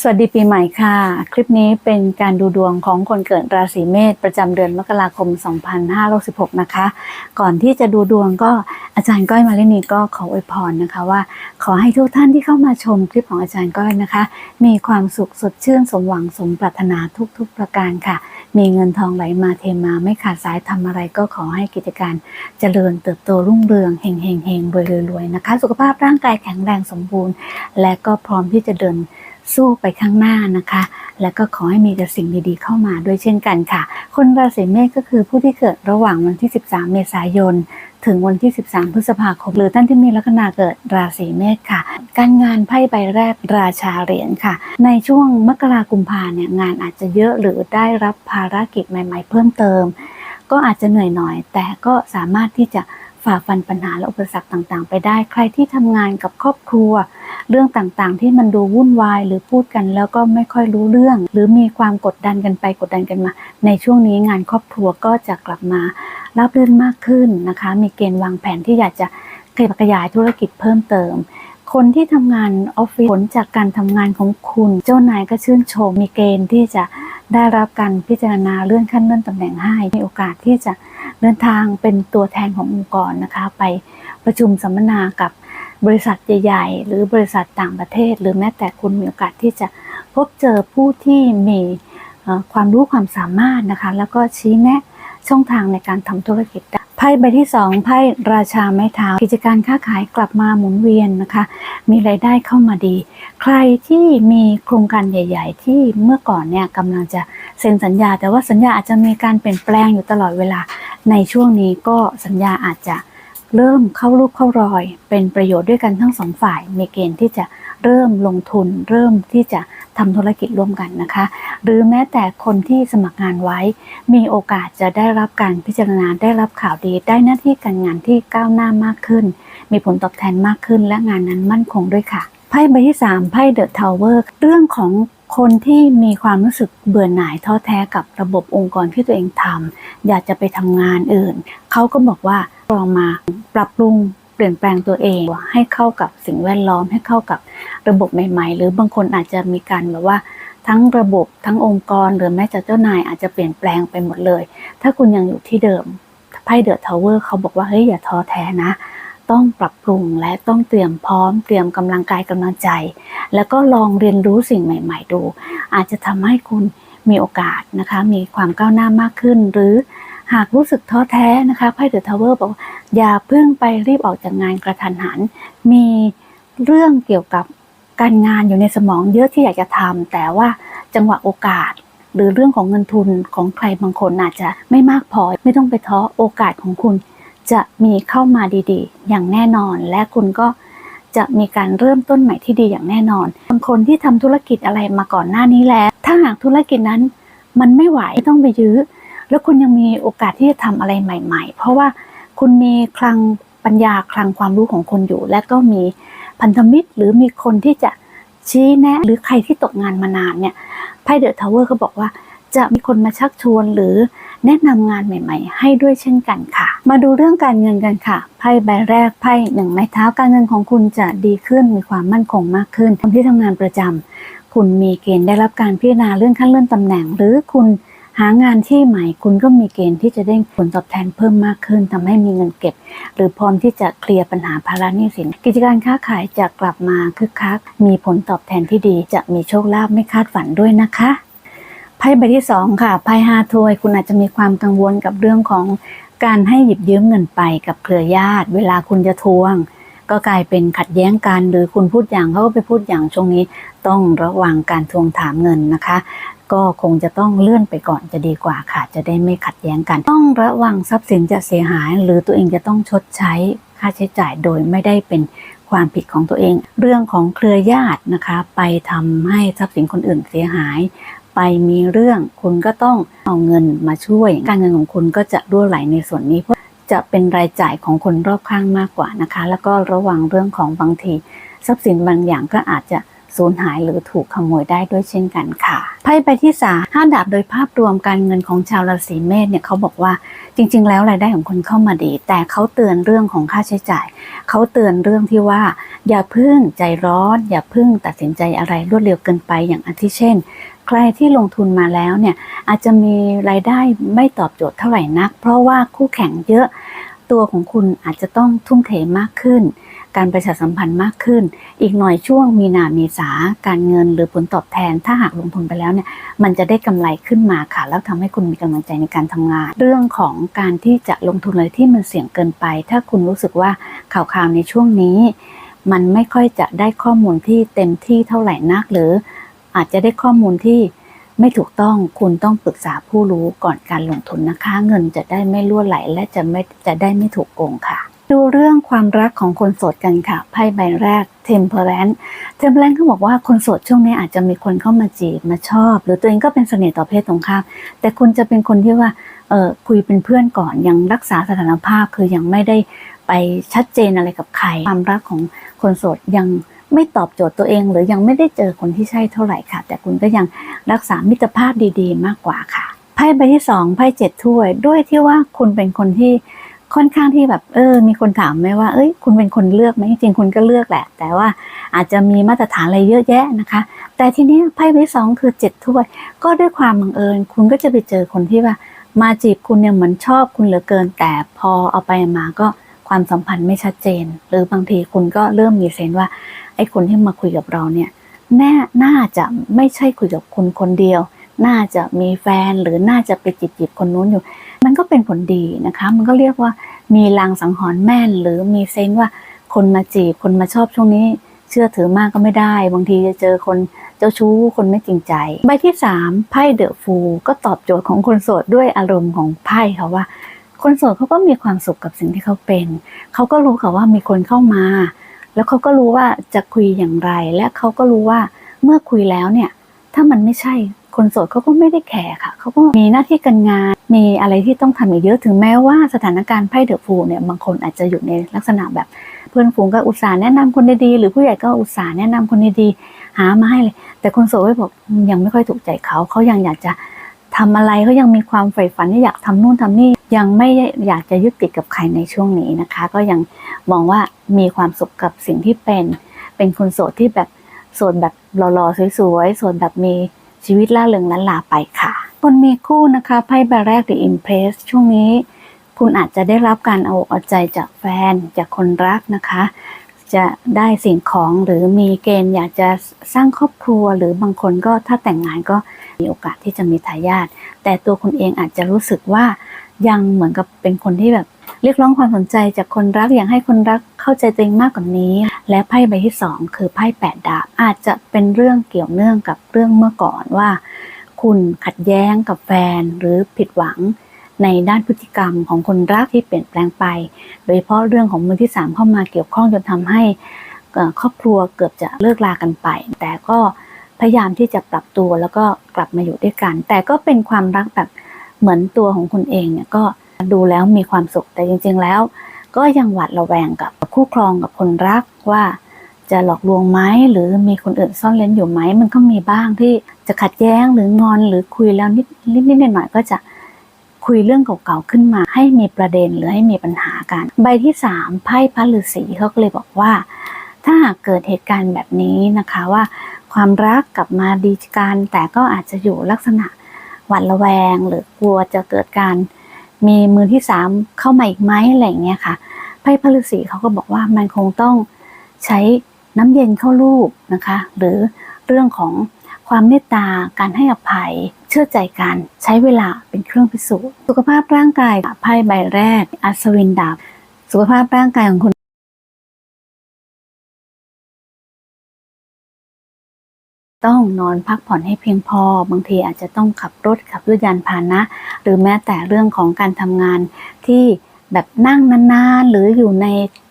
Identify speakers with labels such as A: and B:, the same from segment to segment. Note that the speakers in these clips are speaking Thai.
A: สวัสดีปีใหม่ค่ะ คลิปนี้เป็นการดูดวงของคนเกิดราศีเมษประจำเดือนมกราคม 2566 นะคะ ก่อนที่จะดูดวงก็อาจารย์ก้อยมาลินีก็ขออวยพรนะคะว่า ขอให้ทุกท่านที่เข้ามาชมคลิปของอาจารย์ก้อยนะคะ มีความสุขสดชื่นสมหวังสมปรารถนาทุกๆ ประการค่ะ มีเงินทองไหลมาเทมาไม่ขาดสายทำอะไรก็ขอให้กิจการเจริญเติบโตรุ่งเรืองเฮงเฮงเฮงรวยรวยๆนะคะ สุขภาพร่างกายแข็งแรงสมบูรณ์ และก็พร้อมที่จะเดิน สู้ไปข้างหน้านะคะ และก็ขอให้มีแต่สิ่งดีๆเข้ามาด้วยเช่นกันค่ะ คนราศีเมษก็คือผู้ที่เกิดระหว่างวันที่ 13 เมษายน ถึงวันที่ 13 พฤษภาคม หรือท่านที่มีลัคนาเกิดราศีเมษค่ะ การงานไพ่ใบแรกราชาเหรียญค่ะ ในช่วงมกรากุมภาเนี่ยงานอาจจะเยอะหรือได้รับภารกิจใหม่ ๆ เพิ่มเติม ก็อาจจะเหนื่อยหน่อย แต่ก็สามารถที่จะฝ่าฟันปัญหาและอุปสรรคต่างๆ ไปได้ ใครที่ทำงานกับครอบครัว เรื่องต่างๆ ที่มันดูวุ่นวาย หรือพูดกันแล้วก็ไม่ค่อยรู้เรื่อง หรือมีความกดดันกันไปกดดันกันมา ในช่วงนี้งานครอบครัวก็จะกลับมาราบรื่นมากขึ้นนะคะ มีเกณฑ์วางแผนที่อยากจะขยายธุรกิจเพิ่มเติมคนที่ทำงานออฟฟิศผลจากการทำงานของคุณ เจ้านายก็ชื่นชม มีเกณฑ์ที่จะได้รับการพิจารณาเลื่อนขั้นเลื่อนตำแหน่งให้ มีโอกาสที่จะเดินทางเป็นตัวแทนขององค์กรนะคะ ไปประชุมสัมมนากับ บริษัทใหญ่ๆ หรือบริษัทต่างประเทศ หรือแม้แต่คุณมีโอกาสที่จะพบเจอผู้ที่มีความรู้ความสามารถนะคะ แล้วก็ชี้แนะช่องทางในการทำธุรกิจได้ไพ่ใบที่สองไพ่ราชาไม้เท้ากิจการค้าขายกลับมาหมุนเวียนนะคะ มีรายได้เข้ามาดี ใครที่มีโครงการใหญ่ ๆ ที่เมื่อก่อนเนี่ยกำลังจะเซ็นสัญญา แต่ว่าสัญญาอาจจะมีการเปลี่ยนแปลงอยู่ตลอดเวลาในช่วงนี้ก็สัญญาอาจจะ เริ่มเข้ารูปเข้ารอย เป็นประโยชน์ด้วยกันทั้งสองฝ่ายมีเกณฑ์ที่จะเริ่มลงทุน เริ่มที่จะทำธุรกิจร่วมกันนะคะ หรือแม้แต่คนที่สมัครงานไว้ มีโอกาสจะได้รับการพิจารณาได้รับข่าวดี ได้หน้าที่การงานที่ก้าวหน้ามากขึ้น มีผลตอบแทนมากขึ้น และงานนั้นมั่นคงด้วยค่ะไพ่ใบที่3ไพ่เดอะทาวเวอร์เรื่องของคนที่มีความรู้สึกเบื่อหน่ายท้อแท้กับระบบองค์กรที่ตัวเองทำอยากจะไปทำงานอื่น เขาก็บอกว่า ลองมาปรับปรุงเปลี่ยนแปลงตัวเองให้เข้ากับสิ่งแวดล้อมให้เข้ากับระบบใหม่ ๆ หรือบางคนอาจจะมีการแบบว่าทั้งระบบทั้งองค์กรหรือแม้แต่เจ้านายอาจจะเปลี่ยนแปลงไปหมดเลย ถ้าคุณยังอยู่ที่เดิมไพ่เดอะทาวเวอร์เขาบอกว่าเฮ้ยอย่าท้อแท้นะ ต้องปรับปรุงและต้องเตรียมพร้อม เตรียมกำลังกายกำลังใจ แล้วก็ลองเรียนรู้สิ่งใหม่ ๆ ดู อาจจะทำให้คุณมีโอกาสนะคะ มีความก้าวหน้ามากขึ้นหรือ หากรู้สึกท้อแท้นะคะไพ่เดอะทาวเวอร์บอกอย่าเพิ่งไปรีบออกจากงานกระทันหัน มีเรื่องเกี่ยวกับการงานอยู่ในสมองเยอะที่อยากจะทำแต่ว่าจังหวะโอกาส หรือเรื่องของเงินทุนของใครบางคนอาจจะไม่มากพอ ไม่ต้องไปท้อโอกาสของคุณ จะมีเข้ามาดีๆ อย่างแน่นอน และคุณก็จะมีการเริ่มต้นใหม่ที่ดีอย่างแน่นอนบางคนที่ทำธุรกิจอะไรมาก่อนหน้านี้แล้ว ถ้าหากธุรกิจนั้นมันไม่ไหวไม่ต้องไปยื้อ แล้วคุณยังมีโอกาสที่จะทำอะไรใหม่ ๆ เพราะว่าคุณมีคลังปัญญาคลังความรู้ของคุณอยู่ และก็มีพันธมิตรหรือมีคนที่จะชี้แนะ หรือใครที่ตกงานมานานเนี่ยไพ่เดอะทาวเวอร์เขาบอกว่าจะมีคนมาชักชวนหรือแนะนำงานใหม่ๆ ให้ด้วยเช่นกันค่ะ มาดูเรื่องการเงินกันค่ะ ไพ่ใบแรกไพ่หนึ่งไม้เท้าการเงินของคุณจะดีขึ้นมีความมั่นคงมากขึ้นคนที่ทำงานประจำคุณมีเกณฑ์ได้รับการพิจารณาเลื่อนขั้นเลื่อนตำแหน่ง หรือคุณ หางานที่ใหม่คุณก็มีเกณฑ์ที่จะได้ผลตอบแทนเพิ่มมากขึ้นทำให้มีเงินเก็บ หรือพร้อมที่จะเคลียร์ปัญหาภาระหนี้สิน กิจการค้าขายจะกลับมาคึกคัก มีผลตอบแทนที่ดีจะมีโชคลาภไม่คาดฝันด้วยนะคะไพ่ใบที่สองค่ะไพ่ห้าถ้วย คุณอาจจะมีความกังวลกับเรื่องของการให้หยิบยืมเงินไปกับเครือญาติ เวลาคุณจะทวง ก็กลายเป็นขัดแย้งกัน หรือคุณพูดอย่างเขาก็ไปพูดอย่างช่วงนี้ต้องระวังการทวงถามเงินนะคะ ก็คงจะต้องเลื่อนไปก่อนจะดีกว่าค่ะ จะได้ไม่ขัดแย้งกัน ต้องระวังทรัพย์สินจะเสียหาย หรือตัวเองจะต้องชดใช้ค่าใช้จ่ายโดยไม่ได้เป็นความผิดของตัวเอง เรื่องของเครือญาตินะคะ ไปทำให้ทรัพย์สินคนอื่นเสียหาย ไปมีเรื่องคุณก็ต้องเอาเงินมาช่วย การเงินของคุณก็จะรั่วไหลในส่วนนี้เพราะจะเป็นรายจ่ายของคนรอบข้างมากกว่านะคะ แล้วก็ระวังเรื่องของบางที ทรัพย์สินบางอย่างก็อาจจะ สูญหายหรือถูกขโมยได้ด้วยเช่นกันค่ะไพ่ใบที่สาห้าดาบโดยภาพรวมการเงินของชาวราศีเมษเนี่ยเขาบอกว่าจริง ๆ แล้วรายได้ของคุณเข้ามาดี แต่เขาเตือนเรื่องของค่าใช้จ่าย เขาเตือนเรื่องที่ว่า อย่าพึ่งใจร้อน อย่าพึ่งตัดสินใจอะไรรวดเร็วเกินไปอย่างอาทิเช่นใครที่ลงทุนมาแล้วเนี่ยอาจจะมีรายได้ไม่ตอบโจทย์เท่าไหร่นัก เพราะว่าคู่แข่งเยอะ ตัวของคุณอาจจะต้องทุ่มเทมากขึ้น การประชาสัมพันธ์มากขึ้น อีกหน่อยช่วงมีนาเมษาการเงินหรือผลตอบแทน ถ้าหากลงทุนไปแล้วเนี่ยมันจะได้กำไรขึ้นมาค่ะ แล้วทำให้คุณมีกำลังใจในการทำงาน เรื่องของการที่จะลงทุนอะไรที่มันเสี่ยงเกินไป ถ้าคุณรู้สึกว่าข่าวๆในช่วงนี้ มันไม่ค่อยจะได้ข้อมูลที่เต็มที่เท่าไหร่นัก หรืออาจจะได้ข้อมูลที่ไม่ถูกต้องคุณต้องปรึกษาผู้รู้ก่อนการลงทุนนะคะ เงินจะได้ไม่ล่วไหลและจะไม่จะได้ไม่ถูกโกงค่ะ ดูเรื่องความรักของคนโสดกันค่ะไพ่ใบแรก Temperance Temperance เขาบอกว่าคนโสดช่วงนี้อาจจะมีคนเข้ามาจีบมาชอบ หรือตัวเองก็เป็นเสน่ห์ต่อเพศตรงข้ามแต่คุณจะเป็นคนที่ว่าเออคุยเป็นเพื่อนก่อนยังรักษาสถานภาพคือยังไม่ได้ไปชัดเจนอะไรกับใครความรักของคนโสดยังไม่ตอบโจทย์ตัวเอง หรือยังไม่ได้เจอคนที่ใช่เท่าไหร่ค่ะ แต่คุณก็ยังรักษามิตรภาพดี ๆ มากกว่าค่ะไพ่ใบที่สองไพ่เจ็ดถ้วยด้วยที่ว่าคุณเป็นคนที่ ค่อนข้างที่แบบเออ มีคนถามไหมว่า เอ้ย คุณเป็นคนเลือกไหมจริงคุณก็เลือกแหละ แต่ว่าอาจจะมีมาตรฐานอะไรเยอะแยะนะคะ แต่ทีนี้ไพ่ใบสองคือเจ็ดถ้วย ก็ด้วยความบังเอิญ คุณก็จะไปเจอคนที่ว่า มาจีบคุณเนี่ยเหมือนชอบคุณเหลือเกิน แต่พอเอาไปมาก็ความสัมพันธ์ไม่ชัดเจน หรือบางทีคุณก็เริ่มมีเซนว่าไอ้คนที่มาคุยกับเราเนี่ยแน่น่าจะไม่ใช่คุยกับคุณคนเดียว น่าจะมีแฟนหรือน่าจะไปจีบจีบคนนู้นอยู่ มันก็เป็นผลดีนะคะ มันก็เรียกว่ามีลางสังหรณ์แม่น หรือมีเซนว่าคนมาจีบคนมาชอบช่วงนี้ เชื่อถือมากก็ไม่ได้ บางทีจะเจอคนเจ้าชู้คนไม่จริงใจ ใบที่สามไพ่เดอะฟูก็ตอบโจทย์ของคนโสดด้วยอารมณ์ของไพ่ค่ะว่า คนโสดเขาก็มีความสุขกับสิ่งที่เขาเป็นเขาก็รู้ค่ะว่ามีคนเข้ามา แล้วเขาก็รู้ว่าจะคุยอย่างไร และเขาก็รู้ว่าเมื่อคุยแล้วเนี่ย ถ้ามันไม่ใช่ คนโสดเขาก็ไม่ได้แคร์ค่ะเขาก็มีหน้าที่การงาน มีอะไรที่ต้องทำอีกเยอะถึงแม้ว่าสถานการณ์ไพ่เดอะฟูเนี่ยบางคนอาจจะอยู่ในลักษณะแบบเพื่อนฝูงก็อุตส่าห์แนะนำคนดีๆหรือผู้ใหญ่ก็อุตส่าห์แนะนำคนดีๆหามาให้เลย แต่คนโสดก็บอกยังไม่ค่อยถูกใจเขาเขายังอยากจะทำอะไรเขายังมีความใฝ่ฝันที่อยากทำนู่นทำนี่ยังไม่อยากจะยึดติดกับใครในช่วงนี้นะคะ ก็ยังมองว่ามีความสุขกับสิ่งที่เป็น เป็นคนโสดที่แบบโสดแบบหล่อๆสวยๆโสดแบบมี ชีวิตล่าเริงล้านลาไปค่ะ คนมีคู่นะคะไพ่ใบแรก The Impress ช่วงนี้ คุณอาจจะได้รับการเอาอกเอาใจจากแฟนจากคนรักนะคะ จะได้สิ่งของหรือมีเกณฑ์อยากจะสร้างครอบครัวหรือบางคนก็ถ้าแต่งงานก็มีโอกาสที่จะมีทายาทแต่ตัวคุณเองอาจจะรู้สึกว่ายังเหมือนกับเป็นคนที่แบบเรียกร้องความสนใจจากคนรักอยากให้คนรักเข้าใจตัวเองมากกว่านี้ และไพ่ใบที่สองคือไพ่แปดดาบอาจจะเป็นเรื่องเกี่ยวเนื่องกับเรื่องเมื่อก่อนว่า คุณขัดแย้งกับแฟนหรือผิดหวังในด้านพฤติกรรมของคนรักที่เปลี่ยนแปลงไป โดยเฉพาะเรื่องของมือที่สามเข้ามาเกี่ยวข้องจนทำให้ครอบครัวเกือบจะเลิกลากันไป แต่ก็พยายามที่จะปรับตัวแล้วก็กลับมาอยู่ด้วยกัน แต่ก็เป็นความรักแบบเหมือนตัวของคุณเองเนี่ยก็ดูแล้วมีความสุขแต่จริง ๆ แล้ว ก็ยังหวาดระแวงกับ คู่ครองกับคนรักว่าจะหลอกลวงไหมหรือมีคนอื่นซ่อนเล้นอยู่ไหม มันก็มีบ้างที่จะขัดแย้งหรืองอนหรือคุยแล้วนิดนิดนิดหน่อยก็จะคุยเรื่องเก่าๆขึ้นมา ให้มีประเด็นหรือให้มีปัญหากัน ใบที่สามไพ่พระฤาษีเขาก็เลยบอกว่า ถ้าหากเกิดเหตุการณ์แบบนี้นะคะว่า ความรักกลับมาดีกันแต่ก็อาจจะอยู่ลักษณะหวาดระแวง หรือกลัวจะเกิดการมีมือที่สามเข้ามาอีกไหมอะไรอย่างเงี้ยค่ะ พ่พระฤาษีเขาก็บอกว่ามันคงต้องใช้น้ำเย็นเข้าลูกนะคะ หรือเรื่องของความเมตตาการให้อภัยเชื่อใจกันใช้เวลาเป็นเครื่องพิสูจน์สุขภาพร่างกายไพ่ใบแรก อัศวินดาบสุขภาพร่างกายของคุณต้องนอนพักผ่อนให้เพียงพอ บางทีอาจจะต้องขับรถขับด้วยยานพาหนะ หรือแม้แต่เรื่องของการทำงานที่ แบบนั่งนานๆ หรืออยู่ใน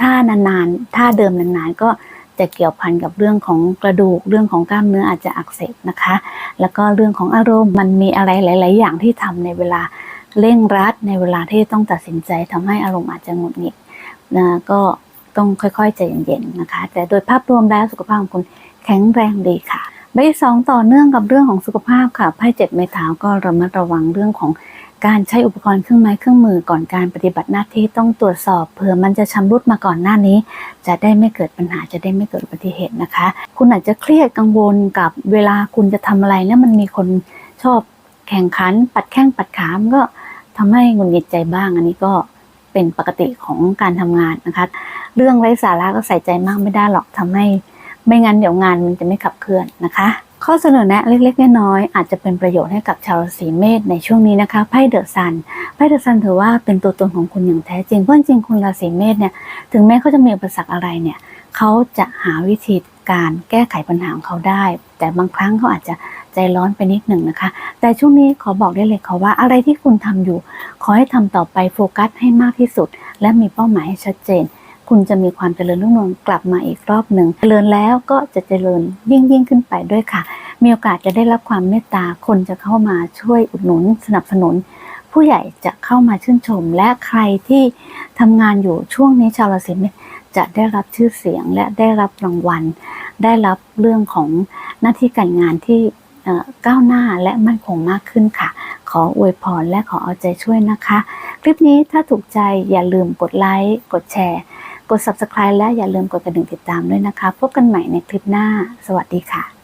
A: ท่านานๆท่าเดิมนานๆ ก็จะเกี่ยวพันกับเรื่องของกระดูก เรื่องของกล้ามเนื้ออาจจะอักเสบนะคะ แล้วก็เรื่องของอารมณ์มันมีอะไรหลาย ๆ อย่างที่ทำในเวลาเร่งรัดในเวลาที่ต้องตัดสินใจทำให้อารมณ์อาจจะหงุดหงิดนะก็ต้องค่อยๆใจเย็นๆนะคะ แต่โดยภาพรวมแล้วสุขภาพของคุณแข็งแรงดีค่ะใบที่สองต่อเนื่องกับเรื่องของสุขภาพค่ะไพ่เจ็ดไม้เท้าก็ระมัดระวังเรื่องของ การใช้อุปกรณ์เครื่องไม้เครื่องมือก่อนการปฏิบัติหน้าที่ต้องตรวจสอบเผื่อมันจะชำรุดมาก่อนหน้านี้ จะได้ไม่เกิดปัญหาจะได้ไม่เกิดอุบัติเหตุนะคะ คุณอาจจะเครียดกังวลกับเวลาคุณจะทำอะไรแล้วมันมีคนชอบแข่งขัน ปัดแข้งปัดขามันก็ทำให้หงุดหงิดใจบ้าง อันนี้ก็เป็นปกติของการทำงานนะคะ เรื่องไร้สาระก็ใส่ใจมากไม่ได้หรอกทำให้ ไม่งั้นเดี๋ยวงานมันจะไม่ขับเคลื่อนนะคะ ข้อเสนอแนะเล็กๆน้อยๆอาจจะเป็นประโยชน์ให้กับชาวราศีเมษในช่วงนี้นะคะไพ่เดอะซันไพ่เดอะซันถือว่าเป็นตัวตนของคุณอย่างแท้จริงเพราะจริงคุณราศีเมษเนี่ยถึงแม้เขาจะมีอุปสรรคอะไรเนี่ยเขาจะหาวิธีการแก้ไขปัญหาของเขาได้ แต่บางครั้งเขาอาจจะใจร้อนไปนิดหนึ่งนะคะ แต่ช่วงนี้ขอบอกได้เลยค่ะว่าอะไรที่คุณทำอยู่ ขอให้ทำต่อไปโฟกัสให้มากที่สุด และมีเป้าหมายให้ชัดเจน คุณจะมีความเจริญรุ่งเรืองกลับมาอีกรอบหนึ่ง เจริญแล้วก็จะเจริญยิ่งยิ่งขึ้นไปด้วยค่ะ มีโอกาสจะได้รับความเมตตา คนจะเข้ามาช่วยอุดหนุนสนับสนุน ผู้ใหญ่จะเข้ามาชื่นชม และใครที่ทำงานอยู่ช่วงนี้ชาวราศีเมษจะได้รับชื่อเสียงและได้รับรางวัล ได้รับเรื่องของหน้าที่การงานที่ก้าวหน้าและมั่นคงมากขึ้นค่ะ ขออวยพรและขอเอาใจช่วยนะคะ คลิปนี้ถ้าถูกใจอย่าลืมกดไลค์ กดแชร์ กด subscribe และอย่าลืมกดกระดิ่งติดตามด้วยนะคะ พบกันใหม่ในคลิปหน้า สวัสดีค่ะ